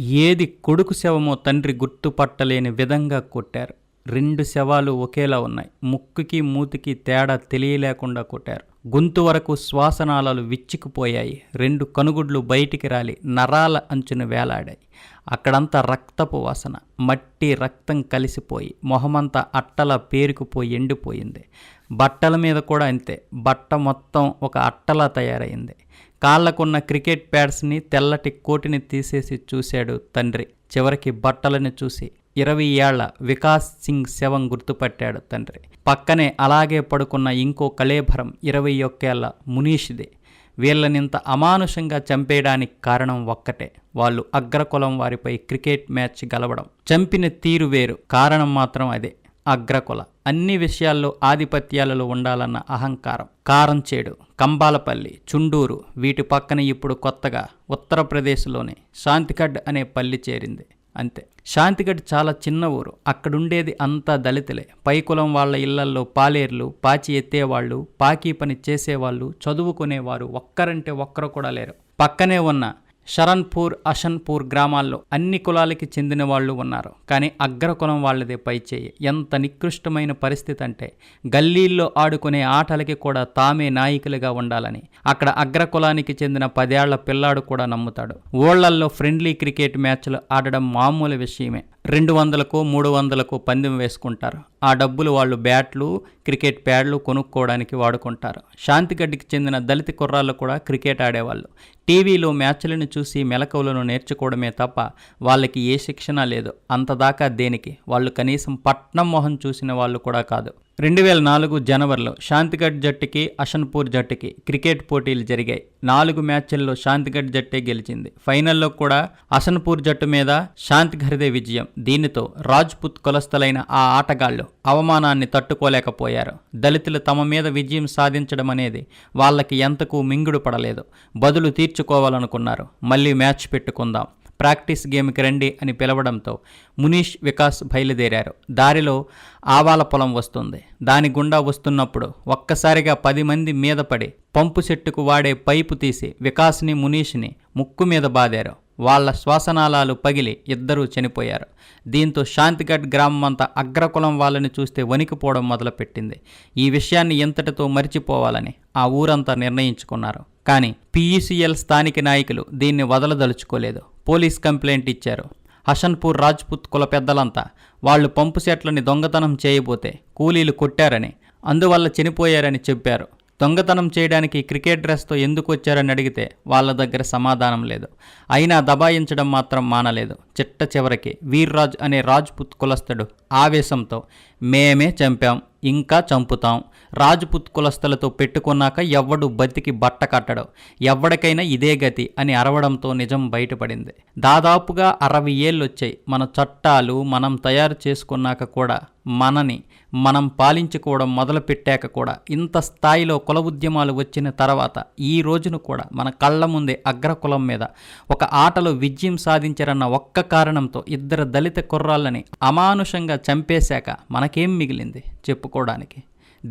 ఏది కొడుకు శవమో తండ్రి గుర్తుపట్టలేని విధంగా కొట్టారు. రెండు శవాలు ఒకేలా ఉన్నాయి. ముక్కుకి మూతికి తేడా తెలియలేకుండా కొట్టారు. గొంతు వరకు శ్వాసనాళాలు విచ్చుకుపోయాయి. రెండు కనుగుడ్లు బయటికి రాలి నరాల అంచున వేలాడాయి. అక్కడంతా రక్తపు వాసన. మట్టి రక్తం కలిసిపోయి మొహమంతా అట్టల పేరుకుపోయి ఎండిపోయింది. బట్టల మీద కూడా అంతే. బట్ట మొత్తం ఒక అట్టలా తయారైంది. కాళ్ళకున్న క్రికెట్ ప్యాడ్స్ని తెల్లటి కోటిని తీసేసి చూశాడు తండ్రి. చివరికి బట్టలను చూసి ఇరవై ఏళ్ళ వికాస్ సింగ్ శవం గుర్తుపట్టాడు తండ్రి. పక్కనే అలాగే పడుకున్న ఇంకో కళేభరం ఇరవై ఒక్కేళ్ళ మునీష్దే. వీళ్ళనింత అమానుషంగా చంపేయడానికి కారణం ఒక్కటే. వాళ్ళు అగ్రకులం వారిపై క్రికెట్ మ్యాచ్ గలవడం. చంపిన తీరు వేరు. కారణం మాత్రం అదే. అగ్రకుల. అన్ని విషయాల్లో ఆధిపత్యాలలో ఉండాలన్న అహంకారం. కారంచేడు కంబాలపల్లి చుండూరు వీటి పక్కన ఇప్పుడు కొత్తగా ఉత్తరప్రదేశ్లోని శాంతిగఢ్ అనే పల్లి చేరింది. అంతే. శాంతిగఢ్ చాలా చిన్న ఊరు. అక్కడుండేది అంతా దళితులే. పైకులం వాళ్ళ ఇళ్ళల్లో పాలేర్లు పాచి ఎత్తేవాళ్ళు పాకీ పని చేసేవాళ్ళు చదువుకునేవారు ఒక్కరంటే ఒక్కరు కూడా లేరు. పక్కనే ఉన్న శరణ్పూర్ అషన్పూర్ గ్రామాల్లో అన్ని కులాలకి చెందిన వాళ్ళు ఉన్నారు. కానీ అగ్రకులం వాళ్ళదే పైచేయి. ఎంత నికృష్టమైన పరిస్థితి అంటే గల్లీల్లో ఆడుకునే ఆటలకి కూడా తామే నాయకులుగా ఉండాలని. అక్కడ అగ్రకులానికి చెందిన పదేళ్ళ పిల్లాడు కూడా నమ్ముతాడు. ఓళ్ళల్లో ఫ్రెండ్లీ క్రికెట్ మ్యాచ్లు ఆడడం మామూలు విషయమే. రెండు వందలకు మూడు వందలకు పందెం వేసుకుంటారు. ఆ డబ్బులు వాళ్ళు బ్యాట్లు క్రికెట్ ప్యాడ్లు కొనుక్కోవడానికి వాడుకుంటారు. శాంతిగడ్డికి చెందిన దళిత కుర్రాళ్ళు కూడా క్రికెట్ ఆడేవాళ్ళు. టీవీలో మ్యాచ్లను చూసి మెలకువలను నేర్చుకోవడమే తప్ప వాళ్ళకి ఏ శిక్షణ లేదు. అంతదాకా దేనికి? వాళ్ళు కనీసం పట్నం మొహం చూసిన వాళ్ళు కూడా కాదు. రెండు వేల నాలుగు జనవరిలో శాంతిగఢ్ జట్టుకి అషన్పూర్ జట్టుకి క్రికెట్ పోటీలు జరిగాయి. నాలుగు మ్యాచ్ల్లో శాంతిగఢ్ జట్టే గెలిచింది. ఫైనల్లో కూడా అసన్పూర్ జట్టు మీద శాంతిఘర్దే విజయం. దీనితో రాజ్పుత్ కులస్థలైన ఆ ఆటగాళ్ళు అవమానాన్ని తట్టుకోలేకపోయారు. దళితులు తమ మీద విజయం సాధించడం అనేది వాళ్ళకి ఎంతకు మింగుడు పడలేదు. బదులు తీర్చుకోవాలనుకున్నారు. మళ్ళీ మ్యాచ్ పెట్టుకుందాం. ప్రాక్టీస్ గేమ్కి రండి అని పిలవడంతో మునీష్ వికాస్ బయలుదేరారు. దారిలో ఆవాల పొలం వస్తుంది. దాని గుండా వస్తున్నప్పుడు ఒక్కసారిగా పది మంది మీద పడి పంపు చెట్టుకు వాడే పైపు తీసి వికాస్ని మునీష్ని ముక్కు మీద బాదారు. వాళ్ళ శ్వాసనాళాలు పగిలి ఇద్దరూ చనిపోయారు. దీంతో శాంతిగఢ్ గ్రామం అంతా అగ్రకులం వాళ్ళని చూస్తే వణికిపోవడం మొదలుపెట్టింది. ఈ విషయాన్ని ఎంతటితో మరిచిపోవాలని ఆ ఊరంతా నిర్ణయించుకున్నారు. కానీ పీఈసీఎల్ స్థానిక నాయకులు దీన్ని వదలదలుచుకోలేదు. పోలీస్ కంప్లైంట్ ఇచ్చారు. హషన్పూర్ రాజ్పుత్ కుల పెద్దలంతా వాళ్ళు పంపు సెట్లని దొంగతనం చేయబోతే కూలీలు కొట్టారని అందువల్ల చనిపోయారని చెప్పారు. దొంగతనం చేయడానికి క్రికెట్ డ్రెస్తో ఎందుకు వచ్చారని అడిగితే వాళ్ళ దగ్గర సమాధానం లేదు. అయినా దబాయించడం మాత్రం మానలేదు. చిట్ట చివరికి వీర్రాజ్ అనే రాజ్పుత్ కులస్థుడు ఆవేశంతో మేమే చంపాం ఇంకా చంపుతాం రాజ్పుత్ కులస్థలతో పెట్టుకున్నాక ఎవ్వడు బతికి బట్ట కట్టడు. ఎవడికైనా ఇదే గతి అని అరవడంతో నిజం బయటపడింది. దాదాపుగా అరవై ఏళ్ళొచ్చాయి మన చట్టాలు మనం తయారు చేసుకున్నాక కూడా మనని మనం పాలించుకోవడం మొదలుపెట్టాక కూడా ఇంత స్థాయిలో కుల ఉద్యమాలు వచ్చిన తర్వాత ఈ రోజును కూడా మన కళ్ళ ముందే అగ్రకులం మీద ఒక ఆటలో విజయం సాధించారన్న ఒక్క కారణంతో ఇద్దరు దళిత కుర్రాళ్ళని అమానుషంగా చంపేశాక మనకేం మిగిలింది? చెప్పుకోవడానికి.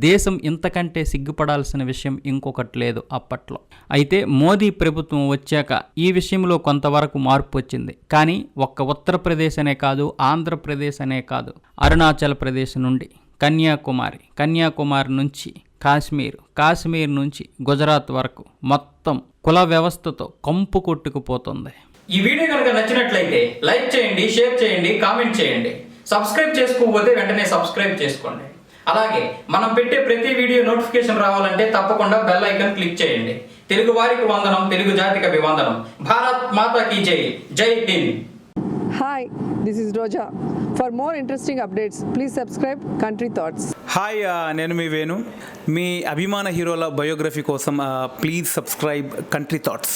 దేశం ఇంతకంటే సిగ్గుపడాల్సిన విషయం ఇంకొకటి లేదు అప్పట్లో. అయితే మోదీ ప్రభుత్వం వచ్చాక ఈ విషయంలో కొంతవరకు మార్పు వచ్చింది. కానీ ఒక్క ఉత్తరప్రదేశ్ అనే కాదు ఆంధ్రప్రదేశ్ అనే కాదు. అరుణాచల్ ప్రదేశ్ నుండి కన్యాకుమారి కన్యాకుమారి నుంచి కాశ్మీర్ కాశ్మీర్ నుంచి గుజరాత్ వరకు మొత్తం కుల వ్యవస్థతో కంపు కొట్టుకుపోతుంది. ఈ వీడియో కనుక నచ్చినట్లయితే లైక్ చేయండి షేర్ చేయండి కామెంట్ చేయండి. సబ్స్క్రైబ్ చేసుకోకపోతే వెంటనే సబ్స్క్రైబ్ చేసుకోండి. అలాగే మనం పెట్టే ప్రతి వీడియో నోటిఫికేషన్ రావాలంటే తప్పకుండా బెల్ ఐకాన్ క్లిక్ చేయండి. తెలుగు వారికి వందనం తెలుగు జాతికి అభివందనం. భారత్ మాతా కీ జై. జై Hind. Hi, this is Roja. For more interesting updates, please subscribe Country Thoughts. Hi నేను మీ వేణు. మీ అభిమాన హీరోల బయోగ్రఫీ కోసం please subscribe country thoughts